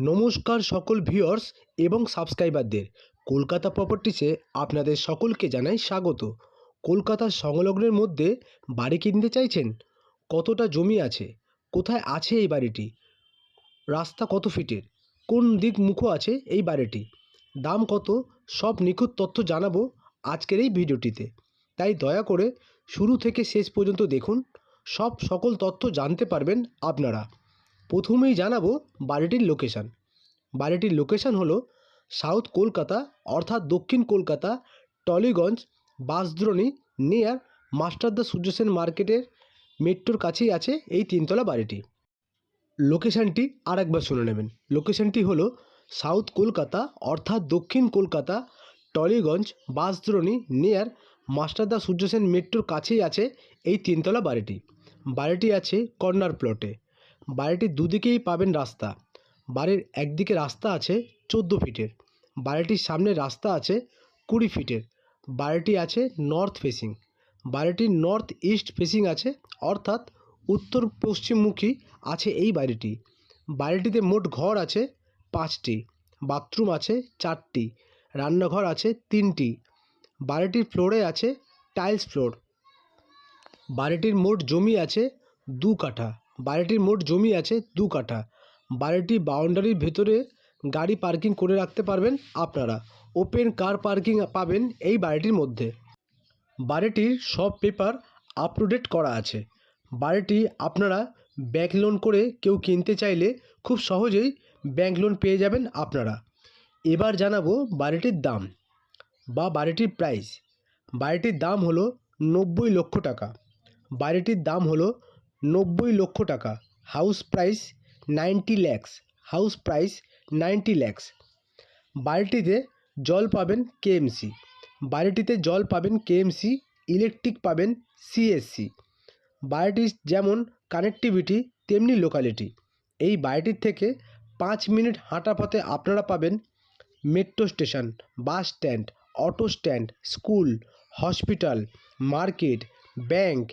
নমস্কার সকল ভিউয়ার্স এবং সাবস্ক্রাইবারদের কলকাতা প্রপার্টিসে আপনাদের সকলকে জানাই স্বাগত। কলকাতার সংলগ্নের মধ্যে বাড়ি কিনতে চাইছেন? কতটা জমি আছে? কোথায় আছে এই বাড়িটি? রাস্তা কত ফিটের? কোন দিক মুখ আছে এই বাড়িটি? দাম কত? সব নিখুঁত তথ্য জানাব আজকের এই ভিডিওটিতে। তাই দয়া করে শুরু থেকে শেষ পর্যন্ত দেখুন। সব সকল তথ্য জানতে পারবেন আপনারা। প্রথমেই জানাব বাড়িটির লোকেশান বাড়িটির লোকেশান হলো সাউথ কলকাতা, অর্থাৎ দক্ষিণ কলকাতা, টলিগঞ্জ, বাসদ্রোণী নিয়ার মাস্টারদা সূর্যসেন মার্কেটের মেট্রোর কাছেই আছে এই তিনতলা বাড়িটি। লোকেশানটি আর একবার শুনে নেবেন। লোকেশানটি হলো সাউথ কলকাতা, অর্থাৎ দক্ষিণ কলকাতা, টলিগঞ্জ, বাসদ্রোণী নিয়ার মাস্টারদা সূর্যসেন মেট্রোর কাছেই আছে এই তিনতলা বাড়িটি। বাড়িটি আছে কর্নার প্লটে বাড়িটির দুদিকেই পাবেন রাস্তা। বাড়ির একদিকে রাস্তা আছে চোদ্দ ফিটের, বাড়িটির সামনে রাস্তা আছে কুড়ি ফিটের, বাড়িটি আছে নর্থ ফেসিং। বাড়িটির নর্থ ইস্ট ফেসিং আছে, অর্থাৎ উত্তর পশ্চিমমুখী আছে এই বাড়িটি। বাড়িটিতে মোট ঘর আছে পাঁচটি, বাথরুম আছে চারটি, রান্নাঘর আছে তিনটি। বাড়িটির ফ্লোরে আছে টাইলস ফ্লোর। বাড়িটির মোট জমি আছে দু কাঠা। বাড়িটির মোট জমি আছে দু কাঠা। বাড়িটির বাউন্ডারির ভেতরে গাড়ি পার্কিং করে রাখতে পারবেন আপনারা। ওপেন কার পার্কিং পাবেন এই বাড়িটির মধ্যে। বাড়িটির সব পেপার আপ টু ডেট করা আছে। বাড়িটি আপনারা ব্যাংক লোন করে কেউ কিনতে চাইলে খুব সহজেই ব্যাংক লোন পেয়ে যাবেন আপনারা। এবার জানাব বাড়িটির দাম বা বাড়িটির প্রাইস। বাড়িটির দাম হলো নব্বই লক্ষ টাকা। বাড়িটির দাম হলো নব্বই লক্ষ টাকা। House price ninety lakhs. House price ninety lakhs. বাড়িটিতে জল পাবেন কেএমসি। বাড়িটিতে জল পাবেন কেএমসি, ইলেকট্রিক পাবেন সিএসসি। বাড়িটির যেমন কানেক্টিভিটি, তেমনি লোকালিটি। এই বাড়িটির থেকে পাঁচ মিনিট হাঁটা পথে আপনারা পাবেন metro station, bus stand, auto stand, school, hospital, market, bank,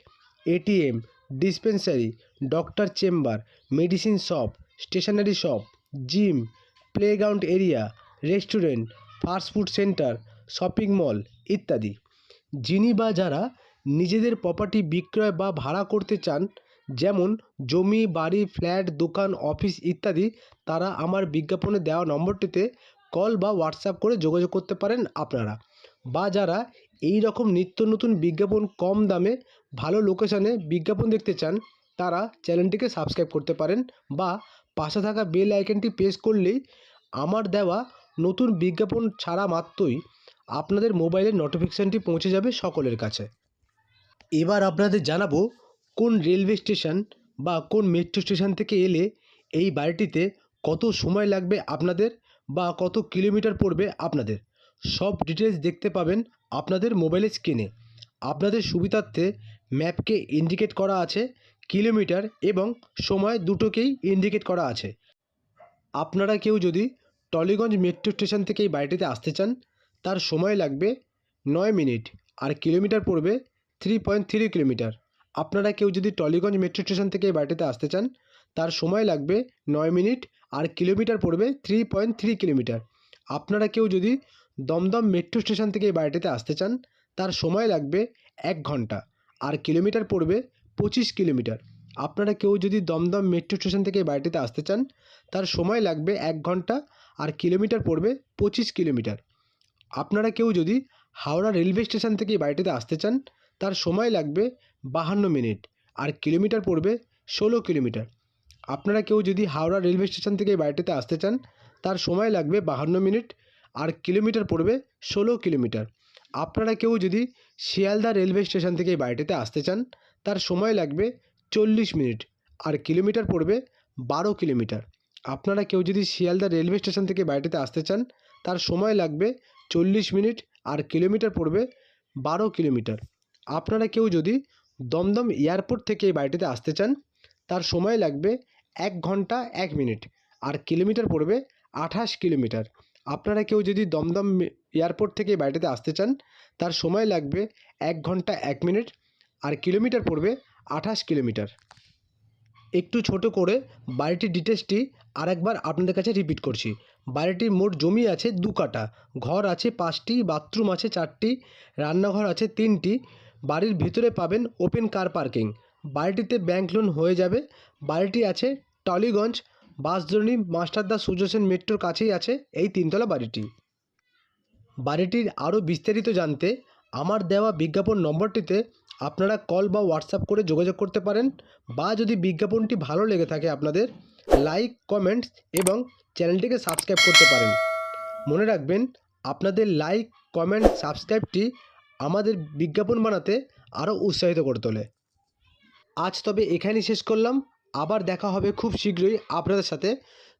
ATM dispensary doctor chamber medicine shop stationery shop gym playground area restaurant fast food centre shopping mall ইত্যাদি। যিনি বা যারা নিজেদের প্রপার্টি বিক্রয় বা ভাড়া করতে চান, যেমন জমি, বাড়ি ফ্ল্যাট দোকান অফিস ইত্যাদি, তারা আমার বিজ্ঞাপনে দেওয়া নম্বরটিতে কল বা হোয়াটসঅ্যাপ করে যোগাযোগ করতে পারেন আপনারা। বা যারা এই রকম নিত্য নতুন বিজ্ঞাপন কম দামে ভালো লোকেশানে বিজ্ঞাপন দেখতে চান, তারা চ্যানেলটিকে সাবস্ক্রাইব করতে পারেন বা পাশে থাকা বেল আইকনটি প্রেস করলেই আমার দেওয়া নতুন বিজ্ঞাপন ছাড়া মাত্রই আপনাদের মোবাইলের নোটিফিকেশানটি পৌঁছে যাবে সকলের কাছে। এবার আপনাদের জানাব কোন রেলওয়ে স্টেশন বা কোন মেট্রো স্টেশন থেকে এলে এই বাড়িটিতে কত সময় লাগবে আপনাদের বা কত কিলোমিটার পড়বে আপনাদের। সব ডিটেলস দেখতে পাবেন আপনাদের মোবাইলের স্ক্রিনে আপনাদের সুবিধার্থে ম্যাপকে ইন্ডিকেট করা আছে, কিলোমিটার এবং সময় দুটোকেই ইন্ডিকেট করা আছে। আপনারা কেউ যদি টলিগঞ্জ মেট্রো স্টেশন থেকে এই বাড়িটিতে আসতে চান, তার সময় লাগবে নয় মিনিট আর কিলোমিটার পড়বে থ্রি পয়েন্ট থ্রি কিলোমিটার। আপনারা কেউ যদি টলিগঞ্জ মেট্রো স্টেশন থেকে এই বাড়িটিতে আসতে চান, তার সময় লাগবে নয় মিনিট আর কিলোমিটার পড়বে থ্রি পয়েন্ট থ্রি কিলোমিটার। আপনারা কেউ যদি দমদম মেট্রো স্টেশন থেকে এই বাড়িটিতে আসতে চান, তার সময় লাগবে এক ঘণ্টা। আর কিলোমিটার পড়বে পঁচিশ কিলোমিটার। আপনারা কেউ যদি দমদম মেট্রো স্টেশন থেকে বাড়িটিতে আসতে চান, তার সময় লাগবে এক ঘণ্টা আর কিলোমিটার পড়বে পঁচিশ কিলোমিটার। আপনারা কেউ যদি হাওড়া রেলওয়ে স্টেশন থেকে বাড়িটিতে আসতে চান, তার সময় লাগবে বাহান্ন মিনিট আর কিলোমিটার পড়বে ষোলো কিলোমিটার। আপনারা কেউ যদি হাওড়া রেলওয়ে স্টেশন থেকে বাড়িটিতে আসতে চান, তার সময় লাগবে বাহান্ন মিনিট আর কিলোমিটার পড়বে ষোলো কিলোমিটার। আপনারা কেউ যদি শিয়ালদা রেলওয়ে স্টেশন থেকে বাড়িটিতে আসতে চান, তার সময় লাগবে চল্লিশ মিনিট। আর কিলোমিটার পড়বে বারো কিলোমিটার। আপনারা কেউ যদি শিয়ালদা রেলওয়ে স্টেশন থেকে বাড়িটিতে আসতে চান, তার সময় লাগবে চল্লিশ মিনিট আর কিলোমিটার পড়বে বারো কিলোমিটার। আপনারা কেউ যদি দমদম এয়ারপোর্ট থেকে এই বাড়িটিতে আসতে চান, তার সময় লাগবে এক ঘণ্টা এক মিনিট আর কিলোমিটার পড়বে আঠাশ কিলোমিটার। আপনারা কেউ যদি দমদম এয়ারপোর্ট থেকে বাড়িটিতে আসতে চান, তার সময় লাগবে এক ঘণ্টা এক মিনিট, আর কিলোমিটার পড়বে আঠাশ কিলোমিটার। একটু ছোট করে বাড়িটির ডিটেলসটি আরেকবার আপনাদের কাছে রিপিট করছি। বাড়িটির মোট জমি আছে দু কাঠা, ঘর আছে পাঁচটি, বাথরুম আছে চারটি, রান্নাঘর আছে তিনটি, বাড়ির ভিতরে পাবেন ওপেন কার পার্কিং। বাড়িটিতে ব্যাংক লোন হয়ে যাবে। বাড়িটি আছে টলিগঞ্জ বাসজর্নি মাস্টারদা সূর্য সেন মেট্রোর কাছেই আছে এই তিনতলা বাড়িটি। বাড়িটির আরও বিস্তারিত জানতে আমার দেওয়া বিজ্ঞাপন নম্বরটিতে আপনারা কল বা হোয়াটসঅ্যাপ করে যোগাযোগ করতে পারেন বা যদি বিজ্ঞাপনটি ভালো লেগে থাকে আপনাদের, লাইক, কমেন্টস এবং চ্যানেলটিকে সাবস্ক্রাইব করতে পারেন। মনে রাখবেন, আপনাদের লাইক, কমেন্ট, সাবস্ক্রাইবটি আমাদের বিজ্ঞাপন বানাতে আরও উৎসাহিত করে তোলে। আজ তবে এখানেই শেষ করলাম। আবার দেখা হবে খুব শীঘ্রই আপনাদের সাথে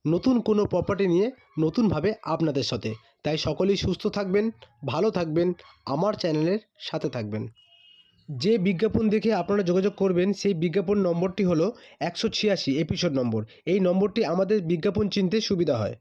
নতুন কোনো প্রপার্টি নিয়ে নতুনভাবে আপনাদের সাথে। তাই সকলেই সুস্থ থাকবেন, ভালো থাকবেন, আমার চ্যানেলের সাথে থাকবেন। যে বিজ্ঞাপন দেখে আপনারা যোগাযোগ করবেন, সেই বিজ্ঞাপন নম্বরটি হলো একশো ছিয়াশি এপিসোড নম্বর। এই নম্বরটি আমাদের বিজ্ঞাপন চিনতে সুবিধা হয়।